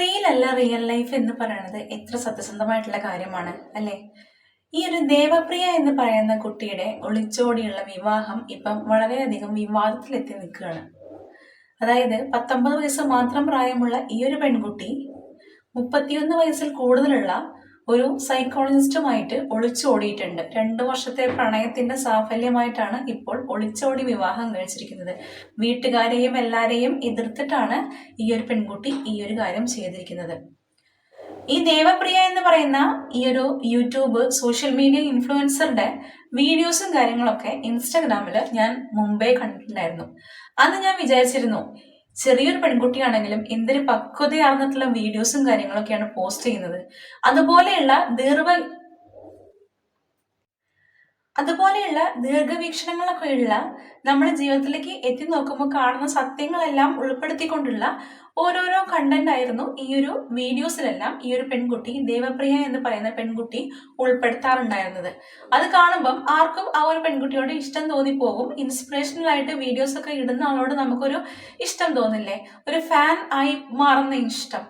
റീലല്ല real life എന്ന് പറയുന്നത് എത്ര സത്യസന്ധമായിട്ടുള്ള കാര്യമാണ് അല്ലേ? ഈ ഒരു ദേവപ്രിയ എന്ന് പറയുന്ന കുട്ടിയുടെ ഒളിച്ചോടിയുള്ള വിവാഹം ഇപ്പം വളരെയധികം വിവാദത്തിലെത്തി നിൽക്കുകയാണ്. അതായത് പത്തൊമ്പത് വയസ്സ് മാത്രം പ്രായമുള്ള ഈ ഒരു പെൺകുട്ടി മുപ്പത്തിയൊന്ന് വയസ്സിൽ കൂടുതലുള്ള ഒരു സൈക്കോളജിസ്റ്റുമായിട്ട് ഒളിച്ചോടിയിട്ടുണ്ട്. രണ്ടു വർഷത്തെ പ്രണയത്തിന്റെ സാഫല്യമായിട്ടാണ് ഇപ്പോൾ ഒളിച്ചോടി വിവാഹം കഴിച്ചിരിക്കുന്നത്. വീട്ടുകാരെയും എല്ലാരെയും എതിർത്തിട്ടാണ് ഈ ഒരു പെൺകുട്ടി ഈ ഒരു കാര്യം ചെയ്തിരിക്കുന്നത്. ഈ ദേവപ്രിയ എന്ന് പറയുന്ന ഈ ഒരു യൂട്യൂബ് സോഷ്യൽ മീഡിയ ഇൻഫ്ലുവൻസറുടെ വീഡിയോസും കാര്യങ്ങളൊക്കെ ഇൻസ്റ്റാഗ്രാമിൽ ഞാൻ മുമ്പേ കണ്ടിട്ടുണ്ടായിരുന്നു. അന്ന് ഞാൻ വിചാരിച്ചിരുന്നു ചെറിയൊരു പെൺകുട്ടിയാണെങ്കിലും എന്തൊരു പക്വതയാർന്നിട്ടുള്ള വീഡിയോസും കാര്യങ്ങളൊക്കെയാണ് പോസ്റ്റ് ചെയ്യുന്നത്. അതുപോലെയുള്ള ദീർഘ അതുപോലെയുള്ള ദീർഘവീക്ഷണങ്ങളൊക്കെയുള്ള നമ്മുടെ ജീവിതത്തിലേക്ക് എത്തി നോക്കുമ്പോൾ കാണുന്ന സത്യങ്ങളെല്ലാം ഉൾപ്പെടുത്തിക്കൊണ്ടുള്ള ഓരോരോ കണ്ടന്റ് ആയിരുന്നു ഈ ഒരു വീഡിയോസിലെല്ലാം ഈ ഒരു പെൺകുട്ടി ദേവപ്രിയ എന്ന് പറയുന്ന പെൺകുട്ടി ഉൾപ്പെടുത്താറുണ്ടായിരുന്നത്. അത് കാണുമ്പം ആർക്കും ആ ഒരു പെൺകുട്ടിയോട് ഇഷ്ടം തോന്നിപ്പോകും. ഇൻസ്പിറേഷണൽ ആയിട്ട് വീഡിയോസ് ഒക്കെ ഇടുന്ന ആളോട് നമുക്കൊരു ഇഷ്ടം തോന്നില്ലേ? ഒരു ഫാൻ ആയി മാറുന്ന ഇഷ്ടം.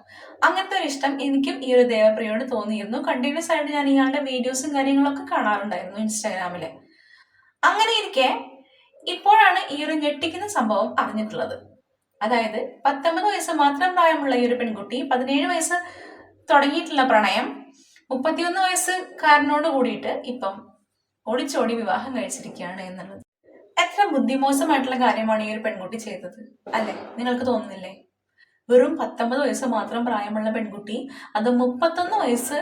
അങ്ങനത്തെ ഒരു ഇഷ്ടം എനിക്കും ഈ ഒരു ദേവപ്രിയോട് തോന്നിയിരുന്നു. കണ്ടിന്യൂസ് ആയിട്ട് ഞാൻ ഇയാളുടെ വീഡിയോസും കാര്യങ്ങളൊക്കെ കാണാറുണ്ടായിരുന്നു ഇൻസ്റ്റാഗ്രാമിൽ അങ്ങനെ ഇരിക്കെ ഇപ്പോഴാണ് ഈ ഒരു ഞെട്ടിക്കുന്ന സംഭവം അറിഞ്ഞിട്ടുള്ളത്. അതായത് പത്തൊമ്പത് വയസ്സ് മാത്രം പ്രായമുള്ള ഈ ഒരു പെൺകുട്ടി പതിനേഴ് വയസ്സ് തുടങ്ങിയിട്ടുള്ള പ്രണയം മുപ്പത്തിയൊന്ന് വയസ്സുകാരനോട് കൂടിയിട്ട് ഇപ്പം ഓടിച്ചോടി വിവാഹം കഴിച്ചിരിക്കുകയാണ് എന്നുള്ളത്. എത്ര ബുദ്ധിമോശമായിട്ടുള്ള കാര്യമാണ് ഈ ഒരു പെൺകുട്ടി ചെയ്തത് അല്ലെ? നിങ്ങൾക്ക് തോന്നുന്നില്ലേ? വെറും പത്തൊമ്പത് വയസ്സ് മാത്രം പ്രായമുള്ള പെൺകുട്ടി അത് മുപ്പത്തൊന്ന് വയസ്സ്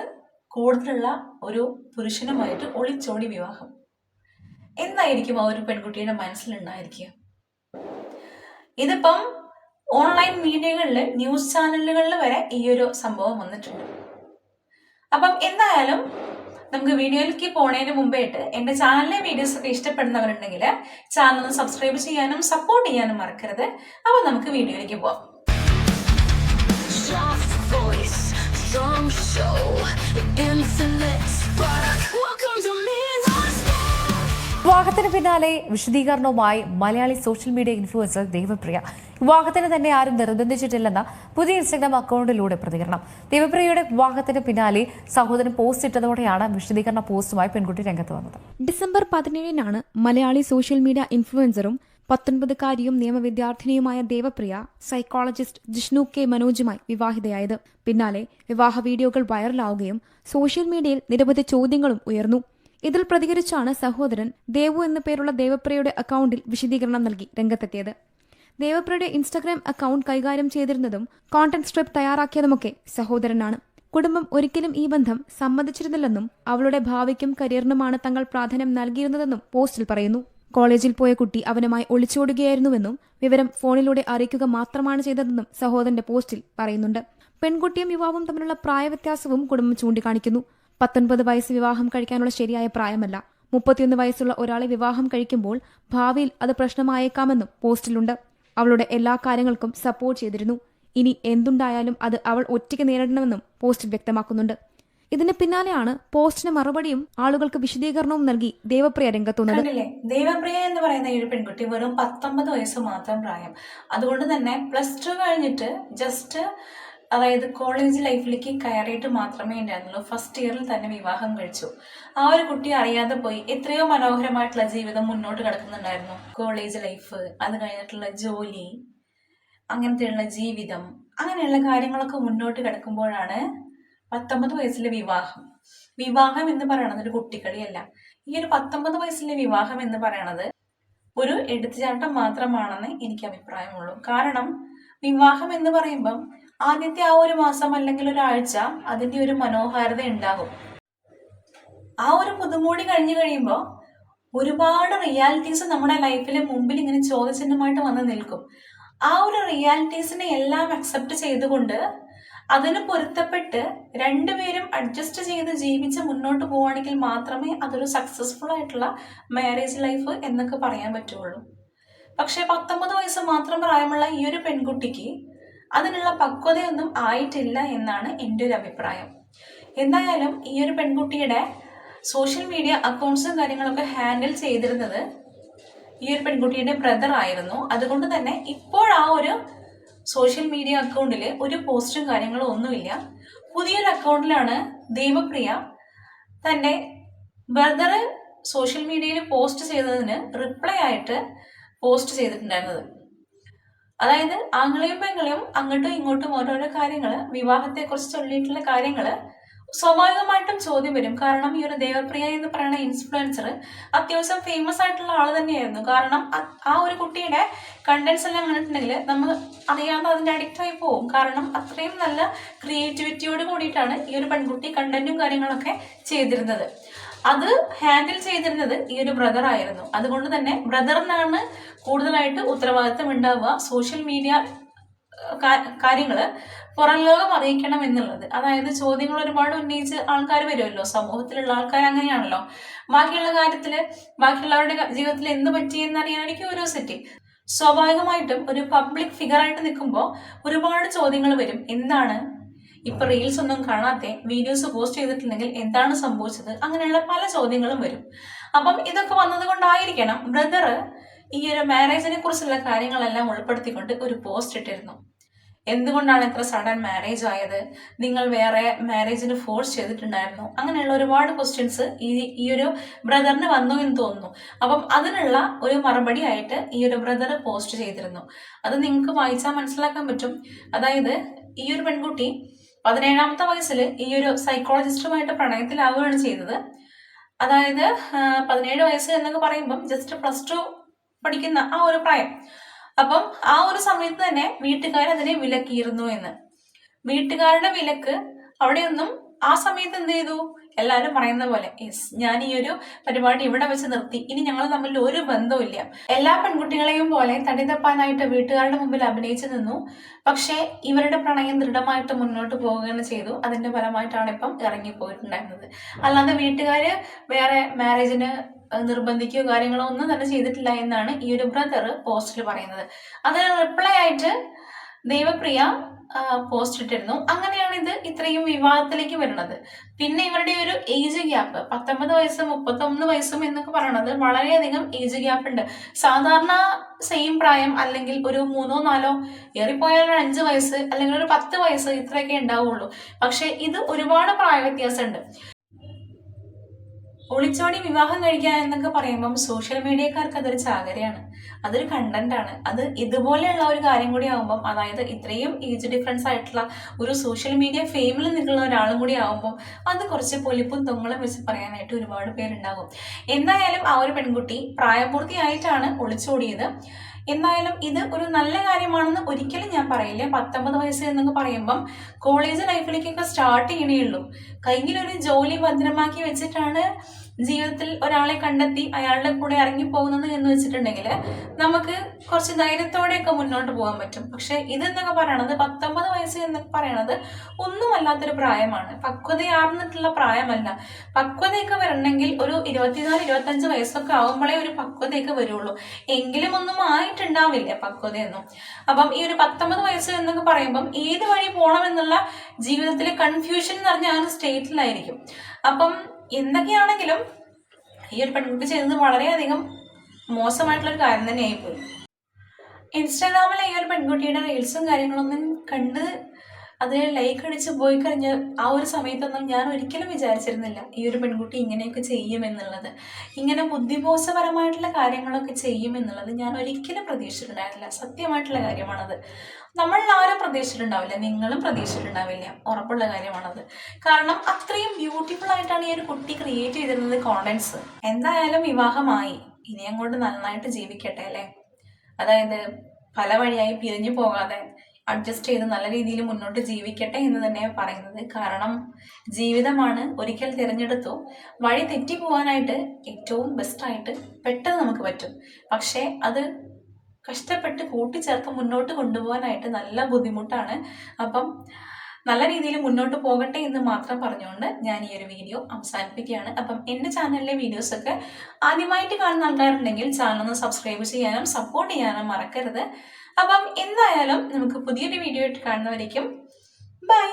കൂടുതലുള്ള ഒരു പുരുഷനുമായിട്ട് ഒളിച്ചോടി വിവാഹം. എന്തായിരിക്കും ആ ഒരു പെൺകുട്ടിയുടെ മനസ്സിലുണ്ടായിരിക്കുക? ഇതിപ്പം ഓൺലൈൻ മീഡിയകളിൽ ന്യൂസ് ചാനലുകളിൽ വരെ ഈ ഒരു സംഭവം വന്നിട്ടുണ്ട്. അപ്പം എന്തായാലും നമുക്ക് വീഡിയോയിലേക്ക് പോണതിന് മുമ്പായിട്ട് എന്റെ ചാനലിലെ വീഡിയോസ് ഒക്കെ ഇഷ്ടപ്പെടുന്നവരുണ്ടെങ്കിൽ ചാനൽ ഒന്ന് സബ്സ്ക്രൈബ് ചെയ്യാനും സപ്പോർട്ട് ചെയ്യാനും മറക്കരുത്. അപ്പോൾ നമുക്ക് വീഡിയോയിലേക്ക് പോവാം. വിവാഹത്തിന് പിന്നാലെ വിശദീകരണവുമായി Malayali social media influencer Devapriya. വിവാഹത്തിന് തന്നെ ആരും നിർബന്ധിച്ചിട്ടില്ലെന്ന പുതിയ ഇൻസ്റ്റഗ്രാം അക്കൗണ്ടിലൂടെ പ്രതികരണം. ദേവപ്രിയയുടെ വിവാഹത്തിന് പിന്നാലെ സഹോദരൻ പോസ്റ്റ് ഇട്ടതോടെയാണ് വിശദീകരണ പോസ്റ്റുമായി പെൺകുട്ടി രംഗത്ത് വന്നത്. ഡിസംബർ പതിനേഴിനാണ് മലയാളി സോഷ്യൽ മീഡിയ ഇൻഫ്ലുവൻസറും പത്തൊൻപതുകാരിയും നിയമവിദ്യാർത്ഥിനിയുമായ ദേവപ്രിയ സൈക്കോളജിസ്റ്റ് ജിഷ്ണു കെ മനോജുമായി വിവാഹിതയായത്. പിന്നാലെ വിവാഹ വീഡിയോകൾ വൈറലാവുകയും സോഷ്യൽ മീഡിയയിൽ നിരവധി ചോദ്യങ്ങളും ഉയർന്നു. ഇതിൽ പ്രതികരിച്ചാണ് സഹോദരൻ ദേവു എന്ന പേരുള്ള ദേവപ്രിയയുടെ അക്കൗണ്ടിൽ വിശദീകരണം നൽകി രംഗത്തെത്തിയത്. ദേവപ്രിയയുടെ ഇൻസ്റ്റാഗ്രാം അക്കൗണ്ട് കൈകാര്യം ചെയ്തിരുന്നതും കോണ്ടന്റ് സ്ട്രിപ്പ് തയ്യാറാക്കിയതുമൊക്കെ സഹോദരനാണ്. കുടുംബം ഒരിക്കലും ഈ ബന്ധം സമ്മതിച്ചിരുന്നില്ലെന്നും അവളുടെ ഭാവിക്കും കരിയറിനുമാണ് തങ്ങൾ പ്രാധാന്യം നൽകിയിരുന്നതെന്നും പോസ്റ്റിൽ പറയുന്നു. കോളേജിൽ പോയ കുട്ടി അവനുമായി ഒളിച്ചോടുകയായിരുന്നുവെന്നും വിവരം ഫോണിലൂടെ അറിയിക്കുക മാത്രമാണ് ചെയ്തതെന്നും സഹോദരന്റെ പോസ്റ്റിൽ പറയുന്നുണ്ട്. പെൺകുട്ടിയും യുവാവും തമ്മിലുള്ള പ്രായവ്യത്യാസവും കുടുംബം ചൂണ്ടിക്കാണിക്കുന്നു. പത്തൊൻപത് വയസ്സ് വിവാഹം കഴിക്കാനുള്ള ശരിയായ പ്രായമല്ല. മുപ്പത്തിയൊന്ന് വയസ്സുള്ള ഒരാളെ വിവാഹം കഴിക്കുമ്പോൾ ഭാവിയിൽ അത് പ്രശ്നമായേക്കാമെന്നും പോസ്റ്റിലുണ്ട്. അവളുടെ എല്ലാ കാര്യങ്ങൾക്കും സപ്പോർട്ട് ചെയ്തിരുന്നു. ഇനി എന്തുണ്ടായാലും അത് അവൾ ഒറ്റയ്ക്ക് നേരിടണമെന്നും പോസ്റ്റിൽ വ്യക്തമാക്കുന്നുണ്ട്. ഇതിന് പിന്നാലെയാണ് പോസ്റ്റിന് മറുപടിയും ആളുകൾക്ക് വിശദീകരണവും നൽകി ദേവപ്രിയ രംഗത്തുന്നത്. ദേവപ്രിയ എന്ന് പറയുന്ന ഒരു പെൺകുട്ടി വെറും പത്തൊമ്പത് വയസ്സ് മാത്രം പ്രായം. അതുകൊണ്ട് തന്നെ പ്ലസ് ടു കഴിഞ്ഞിട്ട് ജസ്റ്റ് അതായത് കോളേജ് ലൈഫിലേക്ക് കയറിയിട്ട് മാത്രമേ ഉണ്ടായിരുന്നുള്ളൂ. ഫസ്റ്റ് ഇയറിൽ തന്നെ വിവാഹം കഴിച്ചു. ആ ഒരു കുട്ടി അറിയാതെ പോയി എത്രയോ മനോഹരമായിട്ടുള്ള ജീവിതം മുന്നോട്ട് കിടക്കുന്നുണ്ടായിരുന്നു. കോളേജ് ലൈഫ് അത് കഴിഞ്ഞിട്ടുള്ള ജോലി അങ്ങനത്തെയുള്ള ജീവിതം അങ്ങനെയുള്ള കാര്യങ്ങളൊക്കെ മുന്നോട്ട് കിടക്കുമ്പോഴാണ് പത്തൊമ്പത് വയസ്സിലെ വിവാഹം. വിവാഹം എന്ന് പറയണത് ഒരു കുട്ടിക്കളിയല്ല ഈ ഒരു പത്തൊമ്പത് വയസ്സിലെ വിവാഹം എന്ന് പറയണത് ഒരു എടുത്തുചാട്ടം മാത്രമാണെന്ന് എനിക്ക് അഭിപ്രായമുള്ളൂ. കാരണം വിവാഹം എന്ന് പറയുമ്പം ആദ്യത്തെ ആ ഒരു മാസം അല്ലെങ്കിൽ ഒരാഴ്ച അതിന്റെ ഒരു മനോഹാരിത ഉണ്ടാകും. ആ ഒരു പുതുമൂടി കഴിഞ്ഞു കഴിയുമ്പോൾ ഒരുപാട് റിയാലിറ്റീസ് നമ്മുടെ ലൈഫിലെ മുമ്പിൽ ഇങ്ങനെ ചോദ്യചിഹ്നമായിട്ട് വന്ന് നിൽക്കും. ആ ഒരു റിയാലിറ്റീസിനെ എല്ലാം അക്സെപ്റ്റ് ചെയ്തുകൊണ്ട് അതിന് പൊരുത്തപ്പെട്ട് രണ്ടുപേരും അഡ്ജസ്റ്റ് ചെയ്ത് ജീവിച്ച് മുന്നോട്ട് പോവുകയാണെങ്കിൽ മാത്രമേ അതൊരു സക്സസ്ഫുൾ ആയിട്ടുള്ള മാരേജ് ലൈഫ് എന്നൊക്കെ പറയാൻ പറ്റുള്ളൂ. പക്ഷേ പത്തൊമ്പത് വയസ്സ് മാത്രം പ്രായമുള്ള ഈ ഒരു പെൺകുട്ടിക്ക് അതിനുള്ള പക്വതയൊന്നും ആയിട്ടില്ല എന്നാണ് എന്റെ ഒരു അഭിപ്രായം. എന്തായാലും ഈ ഒരു പെൺകുട്ടിയുടെ സോഷ്യൽ മീഡിയ അക്കൗണ്ട്സും കാര്യങ്ങളൊക്കെ ഹാൻഡിൽ ചെയ്തിരുന്നത് ഈ ഒരു പെൺകുട്ടിയുടെ ബ്രദർ ആയിരുന്നു. അതുകൊണ്ട് തന്നെ ഇപ്പോൾ ആ ഒരു സോഷ്യൽ മീഡിയ അക്കൗണ്ടിൽ ഒരു പോസ്റ്റും കാര്യങ്ങളും ഒന്നുമില്ല. പുതിയൊരു അക്കൗണ്ടിലാണ് ദൈവപ്രിയ തന്റെ ബ്രദർ സോഷ്യൽ മീഡിയയിൽ പോസ്റ്റ് ചെയ്തതിന് റിപ്ലൈ ആയിട്ട് പോസ്റ്റ് ചെയ്തിട്ടുണ്ടായിരുന്നത്. അതായത് ആങ്ങളെയും പെങ്ങളെയും അങ്ങോട്ടും ഇങ്ങോട്ടും ഓരോരോ കാര്യങ്ങൾ വിവാഹത്തെക്കുറിച്ച് ചൊല്ലിയിട്ടുള്ള കാര്യങ്ങൾ സ്വാഭാവികമായിട്ടും ചോദ്യം വരും. കാരണം ഈ ഒരു ദേവപ്രിയ എന്ന് പറയുന്ന ഇൻഫ്ലുവൻസർ അത്യാവശ്യം ഫേമസ് ആയിട്ടുള്ള ആൾ തന്നെയായിരുന്നു. കാരണം ആ ഒരു കുട്ടിയുടെ കണ്ടന്റ്സ് എല്ലാം കണ്ടിട്ടുണ്ടെങ്കിൽ നമ്മൾ അറിയാതെ അതിന്റെ അഡിക്റ്റ് ആയി പോകും. കാരണം അത്രയും നല്ല ക്രിയേറ്റിവിറ്റിയോട് കൂടിയിട്ടാണ് ഈ ഒരു പെൺകുട്ടി കണ്ടന്റും കാര്യങ്ങളൊക്കെ ചെയ്തിരുന്നത്. അത് ഹാൻഡിൽ ചെയ്തിരുന്നത് ഈ ഒരു ബ്രദർ ആയിരുന്നു. അതുകൊണ്ട് തന്നെ ബ്രദറിനാണ് കൂടുതലായിട്ട് ഉത്തരവാദിത്തം ഉണ്ടാവുക സോഷ്യൽ മീഡിയ കാര്യങ്ങൾ പുറം ലോകം അറിയിക്കണം എന്നുള്ളത്. അതായത് ചോദ്യങ്ങൾ ഒരുപാട് ഉന്നയിച്ച് ആൾക്കാർ വരുമല്ലോ. സമൂഹത്തിലുള്ള ആൾക്കാർ അങ്ങനെയാണല്ലോ. ബാക്കിയുള്ള കാര്യത്തിൽ ബാക്കിയുള്ളവരുടെ ജീവിതത്തിൽ എന്ത് പറ്റിയെന്ന് അറിയാൻ ക്യൂരിയോസിറ്റി സ്വാഭാവികമായിട്ടും ഒരു പബ്ലിക് ഫിഗറായിട്ട് നിൽക്കുമ്പോൾ ഒരുപാട് ചോദ്യങ്ങൾ വരും. എന്താണ് ഇപ്പൊ റീൽസ് ഒന്നും കാണാതെ വീഡിയോസ് പോസ്റ്റ് ചെയ്തിട്ടുണ്ടെങ്കിൽ എന്താണ് സംഭവിച്ചത്? അങ്ങനെയുള്ള പല ചോദ്യങ്ങളും വരും. അപ്പം ഇതൊക്കെ വന്നത് കൊണ്ടായിരിക്കണം ബ്രദർ ഈ ഒരു മാരേജിനെ കുറിച്ചുള്ള കാര്യങ്ങളെല്ലാം ഉൾപ്പെടുത്തിക്കൊണ്ട് ഒരു പോസ്റ്റ് ഇട്ടിരുന്നു. എന്തുകൊണ്ടാണ് ഇത്ര സഡൻ മാരേജ് ആയത്? നിങ്ങൾ വേറെ മാരേജിന് ഫോഴ്സ് ചെയ്തിട്ടുണ്ടായിരുന്നു. അങ്ങനെയുള്ള ഒരുപാട് ക്വസ്റ്റ്യൻസ് ഈ ഈ ഒരു ബ്രദറിന് വന്നു എന്ന് തോന്നുന്നു. അപ്പം അതിനുള്ള ഒരു മറുപടി ആയിട്ട് ഈ ഒരു ബ്രദർ പോസ്റ്റ് ചെയ്തിരുന്നു. അത് നിങ്ങൾക്ക് വായിച്ചാൽ മനസ്സിലാക്കാൻ പറ്റും. അതായത് ഈ ഒരു പെൺകുട്ടി പതിനേഴാമത്തെ വയസ്സിൽ ഈ ഒരു സൈക്കോളജിസ്റ്റുമായിട്ട് പ്രണയത്തിലാവുകയാണ് ചെയ്തത്. അതായത് പതിനേഴ് വയസ്സ് എന്നൊക്കെ പറയുമ്പം ജസ്റ്റ് പ്ലസ് ടു പഠിക്കുന്ന ആ ഒരു പ്രായം. അപ്പം ആ ഒരു സമയത്ത് തന്നെ വീട്ടുകാർ അതിനെ വിലക്കിയിരുന്നു എന്ന്. വീട്ടുകാരുടെ വിലക്ക് അവിടെയൊന്നും ആ സമയത്ത് എന്ത് ചെയ്തു? എല്ലാവരും പറയുന്ന പോലെ യെസ് ഞാൻ ഈ ഒരു പരിപാടി ഇവിടെ വെച്ച് നിർത്തി. ഇനി ഞങ്ങൾ തമ്മിൽ ഒരു ബന്ധമില്ല എല്ലാ പെൺകുട്ടികളെയും പോലെ തടിതപ്പാനായിട്ട് വീട്ടുകാരുടെ മുമ്പിൽ അഭിനയിച്ചു നിന്നു. പക്ഷേ ഇവരുടെ പ്രണയം ദൃഢമായിട്ട് മുന്നോട്ട് പോവുകയാണ് ചെയ്തു. അതിന്റെ ഫലമായിട്ടാണ് ഇപ്പം ഇറങ്ങിപ്പോയിട്ടുണ്ടായിരുന്നത്. അല്ലാതെ വീട്ടുകാര് വേറെ മാരേജിന് നിർബന്ധിക്കുകയോ കാര്യങ്ങളോ ഒന്നും തന്നെ ചെയ്തിട്ടില്ല എന്നാണ് ഈ ഒരു ബ്രദർ പോസ്റ്റിൽ പറയുന്നത്. അതിന് റിപ്ലൈ ആയിട്ട് ദേവപ്രിയ പോസ്റ്റ് ഇട്ടിരുന്നു. അങ്ങനെയാണ് ഇത് ഇത്രയും വിവാദത്തിലേക്ക് വരുന്നത്. പിന്നെ ഇവരുടെ ഒരു ഏജ് ഗ്യാപ്പ് പത്തൊമ്പത് വയസ്സും മുപ്പത്തൊന്ന് വയസ്സും എന്നൊക്കെ പറയണത് വളരെയധികം ഏജ് ഗ്യാപ്പ് ഉണ്ട്. സാധാരണ സെയിം പ്രായം അല്ലെങ്കിൽ ഒരു മൂന്നോ നാലോ ഏറിപ്പോയാൽ ഒരു അഞ്ച് വയസ്സ് അല്ലെങ്കിൽ ഒരു പത്ത് വയസ്സ് ഇത്രയൊക്കെ ഉണ്ടാവുള്ളൂ. പക്ഷെ ഇത് ഒരുപാട് പ്രായ വ്യത്യാസമുണ്ട് ഒളിച്ചോടി വിവാഹം കഴിക്കുക എന്നൊക്കെ പറയുമ്പം സോഷ്യൽ മീഡിയക്കാർക്ക് അതൊരു ചാകരയാണ്. അതൊരു കണ്ടന്റ് ആണ്. അത് ഇതുപോലെയുള്ള ഒരു കാര്യം കൂടി ആകുമ്പം അതായത് ഇത്രയും ഏജ് ഡിഫറൻസ് ആയിട്ടുള്ള ഒരു സോഷ്യൽ മീഡിയ ഫെയിമിൽ നിൽക്കുന്ന ഒരാളും കൂടി ആവുമ്പം അത് കുറച്ച് പൊലിപ്പും തൊങ്ങളും വെച്ച് പറയാനായിട്ട് ഒരുപാട് പേരുണ്ടാകും. എന്തായാലും ആ ഒരു പെൺകുട്ടി പ്രായപൂർത്തിയായിട്ടാണ് ഒളിച്ചോടിയത്. എന്തായാലും ഇത് ഒരു നല്ല കാര്യമാണെന്ന് ഒരിക്കലും ഞാൻ പറയില്ല. പത്തൊമ്പത് വയസ്സ് എന്നൊക്കെ പറയുമ്പം കോളേജ് ലൈഫിലേക്കൊക്കെ സ്റ്റാർട്ട് ചെയ്യണേ ഉള്ളൂ. കയ്യിലൊരു ജോലി ഭദ്രമാക്കി വെച്ചിട്ടാണ് ജീവിതത്തിൽ ഒരാളെ കണ്ടെത്തി അയാളുടെ കൂടെ ഇറങ്ങി പോകുന്നത് എന്ന് വെച്ചിട്ടുണ്ടെങ്കിൽ നമുക്ക് കുറച്ച് ധൈര്യത്തോടെയൊക്കെ മുന്നോട്ട് പോകാൻ പറ്റും. പക്ഷെ ഇതെന്നൊക്കെ പറയണത് പത്തൊമ്പത് വയസ്സ് എന്നൊക്കെ പറയണത് ഒന്നുമല്ലാത്തൊരു പ്രായമാണ്. പക്വതയാർന്നിട്ടുള്ള പ്രായമല്ല. പക്വതയൊക്കെ വരണമെങ്കിൽ ഒരു ഇരുപത്തിനാല് ഇരുപത്തഞ്ച് വയസ്സൊക്കെ ആകുമ്പോഴേ ഒരു പക്വതയൊക്കെ വരുള്ളൂ. എങ്കിലും ഒന്നും ആയിട്ടുണ്ടാവില്ല പക്വതയൊന്നും. അപ്പം ഈ ഒരു പത്തൊമ്പത് വയസ്സ് എന്നൊക്കെ പറയുമ്പം ഏത് വഴി പോകണം എന്നുള്ള ജീവിതത്തിലെ കൺഫ്യൂഷൻ എന്ന് പറഞ്ഞ ആ ഒരു സ്റ്റേറ്റിലായിരിക്കും അപ്പം എന്തൊക്കെയാണെങ്കിലും ഈ ഒരു പെൺകുട്ടി ചെയ്തത് വളരെയധികം മോശമായിട്ടുള്ള ഒരു കാര്യം തന്നെയായിപ്പോയി. ഇൻസ്റ്റാഗ്രാമിൽ ഈ ഒരു പെൺകുട്ടിയുടെ റീൽസും കാര്യങ്ങളൊന്നും കണ്ട് അതിനെ ലൈക്ക് അടിച്ച് പോയി കഴിഞ്ഞ ആ ഒരു സമയത്തൊന്നും ഞാൻ ഒരിക്കലും വിചാരിച്ചിരുന്നില്ല ഈ ഒരു പെൺകുട്ടി ഇങ്ങനെയൊക്കെ ചെയ്യുമെന്നുള്ളത് ഇങ്ങനെ ബുദ്ധിമോശപരമായിട്ടുള്ള കാര്യങ്ങളൊക്കെ ചെയ്യുമെന്നുള്ളത് ഞാൻ ഒരിക്കലും പ്രതീക്ഷിച്ചിട്ടുണ്ടായിരുന്നില്ല. സത്യമായിട്ടുള്ള കാര്യമാണത്. നമ്മൾ ആരും പ്രതീക്ഷിച്ചിട്ടുണ്ടാവില്ല നിങ്ങളും പ്രതീക്ഷിച്ചിട്ടുണ്ടാവില്ല. ഉറപ്പുള്ള കാര്യമാണത്. കാരണം അത്രയും ബ്യൂട്ടിഫുൾ ആയിട്ടാണ് ഈ ഒരു കുട്ടി ക്രിയേറ്റ് ചെയ്തിരുന്നത് കോണ്ടൻസ് എന്തായാലും വിവാഹമായി. ഇനി അങ്ങോട്ട് നന്നായിട്ട് ജീവിക്കട്ടെ അല്ലേ? അതായത് പല വഴിയായി പിരിഞ്ഞു പോകാതെ അഡ്ജസ്റ്റ് ചെയ്ത് നല്ല രീതിയിൽ മുന്നോട്ട് ജീവിക്കട്ടെ എന്ന് തന്നെയാണ് പറയുന്നത്. കാരണം ജീവിതമാണ് ഒരിക്കൽ തിരഞ്ഞെടുത്തു വഴി തെറ്റി പോകാനായിട്ട് ഏറ്റവും ബെസ്റ്റായിട്ട് പെട്ടെന്ന് നമുക്ക് പറ്റും. പക്ഷേ അത് കഷ്ടപ്പെട്ട് കൂട്ടിച്ചേർത്ത് മുന്നോട്ട് കൊണ്ടുപോകാനായിട്ട് നല്ല ബുദ്ധിമുട്ടാണ്. അപ്പം നല്ല രീതിയിൽ മുന്നോട്ട് പോകട്ടെ എന്ന് മാത്രം പറഞ്ഞുകൊണ്ട് ഞാൻ ഈ ഒരു വീഡിയോ അവസാനിപ്പിക്കുകയാണ്. അപ്പം എന്റെ ചാനലിലെ വീഡിയോസൊക്കെ ആദ്യമായിട്ട് കാണുന്ന ആൾക്കാരുണ്ടെങ്കിൽ ചാനൽ ഒന്ന് സബ്സ്ക്രൈബ് ചെയ്യാനും സപ്പോർട്ട് ചെയ്യാനും മറക്കരുത്. അപ്പം എന്തായാലും നമുക്ക് പുതിയൊരു വീഡിയോ ആയിട്ട് കാണുന്നവരേക്കും ബൈ